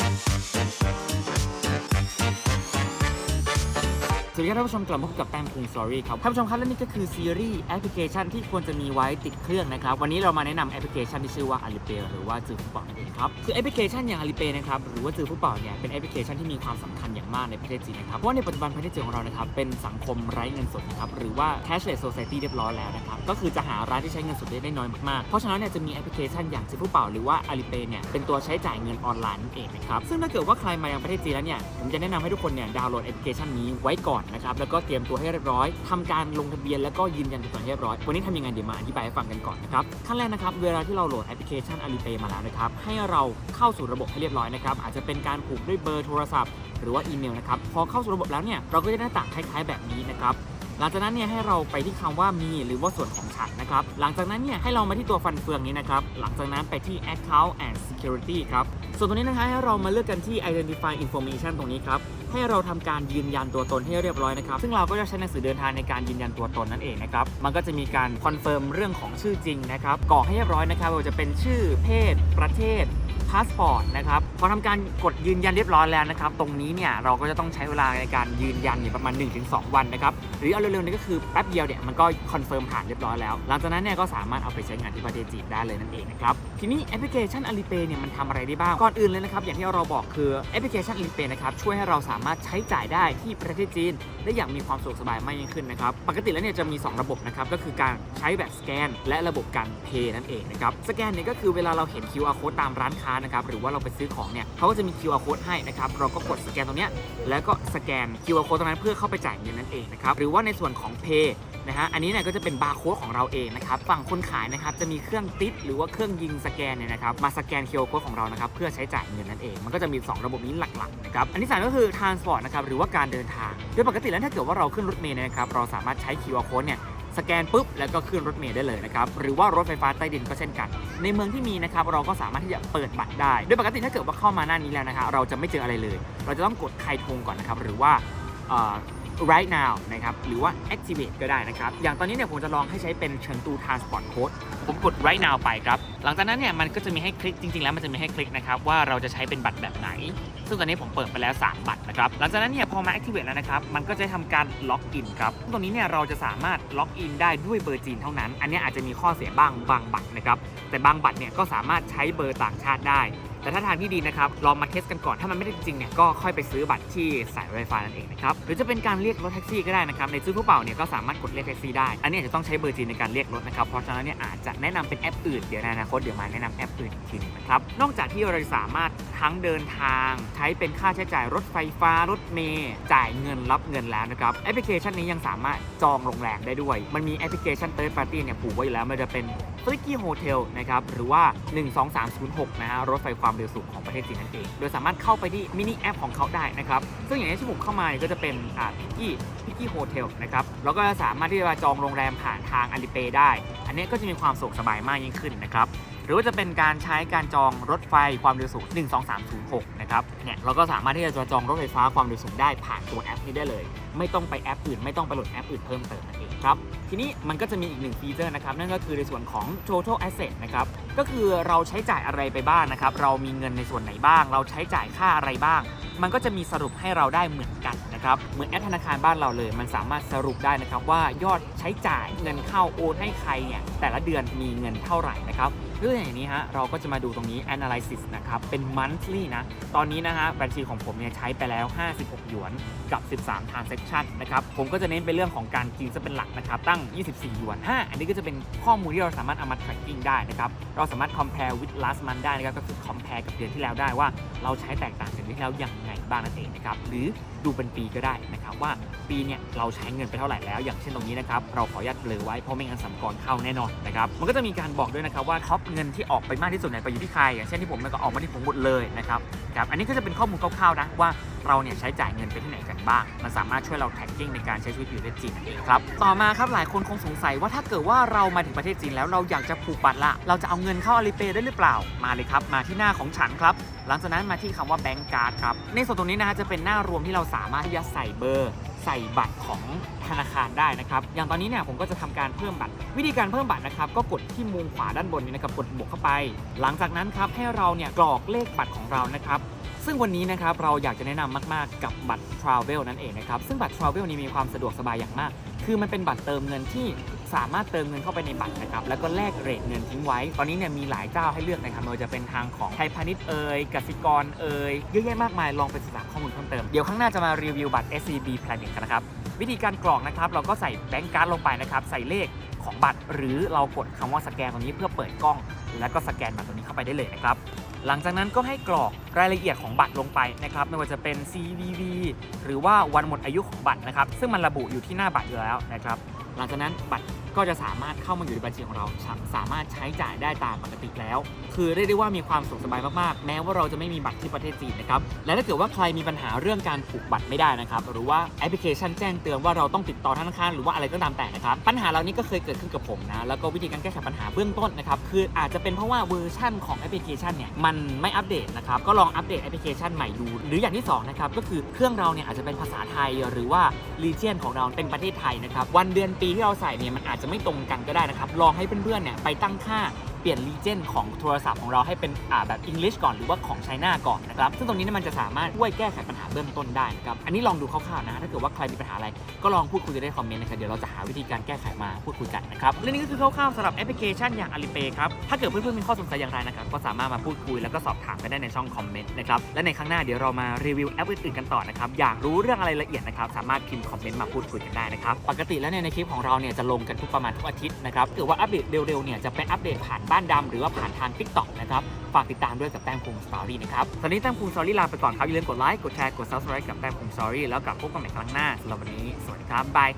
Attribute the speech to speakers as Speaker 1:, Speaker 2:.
Speaker 1: Thank you. วัสดีครับท่านผู้ชมกลับมาพบกับแป้งคุงสตอรี่ครับท่านผู้ชมครับและนี่ก็คือซีรีส์แอปพลิเคชันที่ควรจะมีไว้ติดเครื่องนะครับ วันนี้เรามาแนะนำแอปพลิเคชันที่ชื่อว่า Alipay หรือว่าจือฟุตบอลนั่นเองครับ คือแอปพลิเคชันอย่าง Alipay นะครับหรือว่าจือฟุตบอลเนี่ยเป็นแอปพลิเคชันที่มีความสำคัญอย่างมากในประเทศจีนนะครับเพราะในปัจจุบันประเทศจีนของเรานะครับเป็นสังคมไร้เงินสดนะครับหรือว่า cashless society เรียบร้อยแล้วนะครับก็คือจะหาร้านที่ใช้เงินสดได้น้อยมากๆเพราะฉะนั้นเนี่ยจะมีแอปพลิเคชันอย่างจือฟุตบอลหรือว่า Alipay เนี่ยเป็นตัวใช้จ่ายเงินออนไลน์นั่นเองนะครับซึ่งถ้าเกิดว่าใครมายังประเทศจีนแล้วเนี่ยผมจะแนะนำให้ทุกคนเนี่ยดาวน์โหลดแอปพลิเคชันนี้ไว้ก่อนนะครับแล้วก็เตรียมตัวให้เรียบร้อยทำการลงทะเบียนแล้วก็ยืนยันตัวตนให้เรียบร้อย วันนี้ทำยังไงเดี๋ยวมาอธิบายให้ฟังกันก่อนนะครับขั้นแรกนะครับเวลาที่เราโหลดแอปพลิเคชัน Alipay มาแล้วนะครับให้เราเข้าสู่ระบบให้เรียบร้อยนะครับอาจจะเป็นการผูกด้วยเบอร์โทรศัพท์ หรือว่าอีเมลนะครับพอเข้าสู่ระบบแล้วเนี่ยเราก็จะได้หน้าต่างคล้าย ๆ แบบนี้นะครับหลังจากนั้นเนี่ยให้เราไปที่คำว่ามีหรือว่าส่วนของฉันนะครับ หลังจากนั้นเนี่ยให้เรามาที่ตัวฟันเฟืองนี้นะครับ หลังจากนั้นไปที่ account and security ครับ ส่วนตรงนี้นะคะให้เรามาเลือกกันที่ identify information ตรงนี้ครับ ให้เราทำการยืนยันตัวตนให้เรียบร้อยนะครับ ซึ่งเราก็จะใช้หนังสือเดินทางในการยืนยันตัวตนนั่นเองนะครับ มันก็จะมีการคอนเฟิร์มเรื่องของชื่อจริงนะครับกรอกให้เรียบร้อยนะครับว่าจะเป็นชื่อเพศ ประเทศ พาสปอร์ตนะครับพอทำการกดยืนยันเรียบร้อยแล้วนะครับ ตรงนี้เนี่ยเราก็จะต้องใช้เวลาในการยืนยันเนี่ยประมาณ 1-2 วันนะครับ หรือเอาเร็วๆนี่ก็คือแป๊บเดียวเนี่ยมันก็คอนเฟิร์มผ่านเรียบร้อยแล้ว หลังจากนั้นเนี่ยก็สามารถเอาไปใช้งานที่ประเทศจีนได้เลยนั่นเองนะครับ ทีนี้แอปพลิเคชัน Alipay เนี่ยมันทำอะไรได้บ้าง ก่อนอื่นเลยนะครับ อย่างที่เราบอกคือแอปพลิเคชัน Alipay นะครับช่วยให้เราสามารถใช้จ่ายได้ที่ประเทศจีนได้อย่างมีความสะดวกสบายมากยิ่งขึ้นนะครับ ปกติแล้วเนี่ยจะมี 2 ระบบนะครับ ก็คือการใช้แบบสแกน และระบบการเพย์นั่นเองนะครับ สแกนเนี่ยก็คือเวลาเราเห็น QR code ตามร้านค้านะครับ หรือว่าเราไปซื้อของเนี่ยเขาก็จะมี QR code ให้นะครับ เราก็กดสแกนตรงเนี้ยแล้วก็สแกน QR code ตรงนั้นเพื่อเข้าไปจ่ายเงินนั่นเองนะครับ หรือว่าในส่วนของเพย์ นะฮะอันนี้เนี่ยก็จะเป็นบาร์โค้ดของเราเองนะครับฝั่งคนขายนะครับจะมีเครื่องติดหรือว่าเครื่องยิงสแกนเนี่ยนะครับมาสแกน QR code ของเรานะครับเพื่อใช้จ่ายเงินนั่นเอง มันก็จะมี 2 ระบบนี้หลักๆนะครับอันที่สามก็คือ transport นะครับหรือว่าการเดินทางโดยปกติแล้วถ้าเกิดว่าเราขึ้นรถเมล์นะครับเราสามารถใช้ QR code เนี่ยสแกนปุ๊บแล้วก็ขึ้นรถเมล์ได้เลยนะครับหรือว่ารถไฟฟ้าใต้ดินก็เช่นกัน ในเมืองที่มีนะครับเราก็สามารถที่จะเปิดบัตรได้โดยปกติถ้าเกิดว่าเข้ามาหน้านี้แล้วนะครับเราจะไม่เจออะไรเลย เราจะต้องกดไคทงก่อนนะครับหรือว่า right now นะครับ หรือว่า activate ก็ได้นะครับ อย่างตอนนี้เนี่ยผมจะลองให้ใช้เป็นเชิงตู transport code ผมกด right now ไปครับ หลังจากนั้นเนี่ยมันก็จะมีให้คลิกจริง ๆ แล้วมันจะมีให้คลิกนะครับว่าเราจะใช้เป็นบัตรแบบไหน ซึ่งตอนนี้ผมเปิดไปแล้ว 3 บัตรนะครับ หลังจากนั้นเนี่ยพอมา activate แล้วนะครับ มันก็จะทำการล็อกอินครับ ตรงนี้เนี่ยเราจะสามารถล็อกอินได้ด้วยเบอร์จีนเท่านั้น อันนี้อาจจะมีข้อเสียบ้างบางบัตรนะครับ แต่บางบัตรเนี่ยก็สามารถใช้เบอร์ต่างชาติได้ แต่ถ้าทางที่ดีนะครับลองมาเทสกันก่อนถ้ามันไม่ได้จริงเนี่ยก็ค่อยไปซื้อบัตรที่สายไฟฟ้านั่นเองนะครับหรือจะเป็นการเรียกรถแท็กซี่ก็ได้นะครับในซื้อผู้เป่าเนี่ยก็สามารถกดเรียกแท็กซี่ได้ อันนี้จะต้องใช้เบอร์จีนในการเรียกรถนะครับเพราะฉะนั้นเนี่ยอาจจะแนะนำเป็นแอปอื่นเดี๋ยวในอนาคตเดี๋ยวมาแนะนำแอปอื่นอีกทีนึงนะครับนอกจากที่เราสามารถ ทั้งเดินทาง ใช้เป็นค่าใช้จ่ายรถไฟฟ้ารถเมล์จ่ายเงินรับเงินแล้วนะครับแอปพลิเคชันนี้ยังสามารถจองโรงแรมได้ด้วย มันมีแอปพลิเคชัน Third Party เนี่ยผูกไว้อยู่แล้วม่ว่าจะเป็นฟลิกกี้โฮเทลนะครับหรือว่า 12306 นะฮะรถไฟความเร็วสูงของประเทศจีนนั่นเอง โดยสามารถเข้าไปที่มินิแอปของเขาได้นะครับซึ่งอย่างที่ผมเข้ามาเนี่ยก็จะเป็นอ่าพิกกี้พิกกี้โฮเทลนะครับแล้วก็สามารถที่จะจองโรงแรมผ่านทาง Alipay ได้ อันนี้ก็จะมีความสะดวกสบายมากยิ่งขึ้นนะครับหรือว่าจะเป็นการใช้การจองรถไฟความเร็วสูง 12306 นะครับ เนี่ยเราก็สามารถที่จะจองรถไฟฟ้าความเร็วสูงได้ผ่านตัวแอปนี้ได้เลย ไม่ต้องไปแอปอื่น ไม่ต้องไปโหลดแอปอื่นเพิ่มเติมนั่นเองครับ ทีนี้มันก็จะมีอีกหนึ่งฟีเจอร์นะครับ นั่นก็คือในส่วนของ total asset นะครับ ก็คือเราใช้จ่ายอะไรไปบ้างนะครับ เรามีเงินในส่วนไหนบ้าง เราใช้จ่ายค่าอะไรบ้าง มันก็จะมีสรุปให้เราได้เหมือนกัน นะครับเหมือนแอปธนาคารบ้านเราเลย มันสามารถสรุปได้นะครับว่ายอดใช้จ่ายเงินเข้าโอนให้ใครเนี่ยแต่ละเดือนมีเงินเท่าไหร่นะครับเรื่องอย่างนี้ฮะเราก็จะมาดูตรงนี้ analysis นะครับเป็น monthly นะตอนนี้นะฮะบัญชีของผมเนี่ยใช้ไปแล้ว 56 หยวนกับ 13 transaction นะครับผมก็จะเน้นไปเรื่องของการกินซะเป็นหลักนะครับตั้ง 24 หยวน 5 อันนี้ก็จะเป็นข้อมูลที่เราสามารถเอามา tracking ได้นะครับเราสามารถ compare with last month ได้นะครับก็คือ compare กับเดือนที่แล้วได้ว่า เราใช้แตกต่างจากเดือนที่แล้วอย่างไง บ้างนั่นเองนะครับหรือดูเป็นปีก็ได้นะครับว่าปีเนี่ยเราใช้เงินไปเท่าไหร่แล้ว อย่างเช่นตรงนี้นะครับเราขออนุญาตเบลอไว้เพราะไม่งั้นสัมกรเข้าแน่นอนนะครับมันก็จะมีการบอกด้วยนะครับว่าท็อปเงินที่ออกไปมากที่สุดเนี่ยไปอยู่ที่ใครอย่างเช่นที่ผมเนี่ยก็ออกมาที่ผมหมดเลยนะครับ ครับอันนี้ก็จะเป็นข้อมูลคร่าวๆนะว่าเราเนี่ยใช้จ่ายเงินไปที่ไหนกันบ้าง มันสามารถช่วยเราแท็กกิ้งในการใช้ชีวิตอยู่ในจีนนั่นเองครับ ต่อมาครับหลายคนคงสงสัยว่าถ้าเกิดว่าเรามาถึงประเทศจีนแล้วเราอยากจะผูกบัตรละ เราจะเอาเงินเข้าออลีเพย์ได้หรือเปล่า มาเลยครับ มาที่หน้าของฉันครับ หลังจากนั้นมาที่คำว่าแบงก์การ์ดครับ ในส่วนตรงนี้นะฮะจะเป็นหน้ารวมที่เราสามารถที่จะใส่เบอร์ ใส่บัตรของธนาคารได้นะครับ อย่างตอนนี้เนี่ยผมก็จะทำการเพิ่มบัตร วิธีการเพิ่มบัตรนะครับ ก็กดที่มุมขวาด้านบนนี้นะครับกดบวกเข้าไป หลังจากนั้นครับให้เราเนี่ยกรอกเลขบัตรของเรานะครับซึ่งวันนี้นะครับเราอยากจะแนะนำมาก ๆ กับบัตร Travel นั่นเองนะครับ ซึ่งบัตร Travel นี้มีความสะดวกสบายอย่างมาก คือมันเป็นบัตรเติมเงินที่ สามารถเติมเงินเข้าไปในบัตรนะครับแล้วก็แลกเรทเงินทิ้งไว้ ตอนนี้เนี่ยมีหลายเจ้าให้เลือกนะครับไม่ว่าจะเป็นทางของไทยพาณิชย์เอ่ยกสิกรเอ่ยเยอะแยะมากมายลองไปศึกษาข้อมูลเพิ่มเติมเดี๋ยวข้างหน้าจะมารีวิวบัตร SCB Planet กันนะครับวิธีการกรอกนะครับเราก็ใส่แบงก์การ์ดลงไปนะครับใส่เลขของบัตร หรือเรากดคำว่าสแกนตรงนี้เพื่อเปิดกล้อง แล้วก็สแกนบัตรตรงนี้เข้าไปได้เลยนะครับหลังจากนั้นก็ให้กรอกรายละเอียดของบัตรลงไปนะครับไม่ว่าจะเป็น CVV หรือว่าวันหมดอายุของบัตรนะครับซึ่งมันระบุอยู่ที่หน้าบัตรอยู่แล้วนะครับ หลังจากนั้นบัตรก็จะสามารถเข้ามาอยู่ในบัญชีของเรา สามารถใช้จ่ายได้ตามปกติแล้ว คือเรียกได้ว่ามีความสะดวกสบายมากๆ แม้ว่าเราจะไม่มีบัตรที่ประเทศจีนนะครับ และถ้าเกิดว่าใครมีปัญหาเรื่องการผูกบัตรไม่ได้นะครับ หรือว่าแอปพลิเคชันแจ้งเตือนว่าเราต้องติดต่อธนาคารหรือว่าอะไรก็ตามแต่นะครับ ปัญหาเหล่านี้ก็เคยเกิดขึ้นกับผมนะ แล้วก็วิธีการแก้ไขปัญหาเบื้องต้นนะครับ คืออาจจะเป็นเพราะว่าเวอร์ชันของแอปพลิเคชันเนี่ยมันไม่อัปเดตนะครับ ก็ลองอัปเดตแอปพลิเคชันใหม่ดู หรืออย่างที่สองนะครับ ก็คือเครื่องเราเนี่ยอาจจะเป็นภาษาไทย หรือว่ารีเจียนของเราเป็นประเทศไทยนะครับ วันเดือนปีที่เราใส่เนี่ยมันอาจจะไม่ตรงกันก็ได้นะครับ ลองให้เพื่อนๆเนี่ยไปตั้งค่า เปลี่ยนรีเจนของโทรศัพท์ของเราให้เป็นอ่าแบบ English ก่อนหรือว่าของไชน่าก่อนนะครับซึ่งตรงนี้เนี่ยมันจะสามารถช่วยแก้ไขปัญหาเบื้องต้นได้นะครับอันนี้ลองดูคร่าวๆนะถ้าเกิดว่าใครมีปัญหาอะไร ก็ลองพูดคุยกันได้คอมเมนต์นะครับเดี๋ยวเราจะหาวิธีการแก้ไขมาพูดคุยกันนะครับและนี่ก็คือคร่าวๆสำหรับแอปพลิเคชันอย่าง Alipay ครับถ้าเกิดเพื่อนๆมีข้อสงสัยอย่างไรนะครับก็สามารถมาพูดคุยแล้วก็สอบถามกันได้ในช่องคอมเมนต์นะครับและในครั้งหน้าเดี๋ยวเรามารีวิวแอปอื่นๆกันต่อนะครับอยากรู้เรื่องอะไรละเอียดนะครับสามารถพิมพ์คอมเมนต์มาพูดคุยกันได้นะครับปกติแล้วเนี่ยในคลิปของเราเนี่ยจะลงกันทุกประมาณทุกอาทิตย์นะครับถ้าเกิดว่าอัปเดตเร็วๆเนี่ยจะเป็นอัปเดตผ่านบ้านดำหรือว่าผ่านทาง t ิ k t o k นะครับฝากติดตามด้วยกับแต้มคุงสตอรี่นะครับตอนนี้แต้มคุงสตอรี่ลาไปก่อนครับอย่าลืมกดไลค์กดแชร์กดซับสไครต์กับแต้มคุงสตอรี่แล้วกลับพบกันใหม่ครั้งหน้าสำหรับวันนี้สวัสดีครับบาย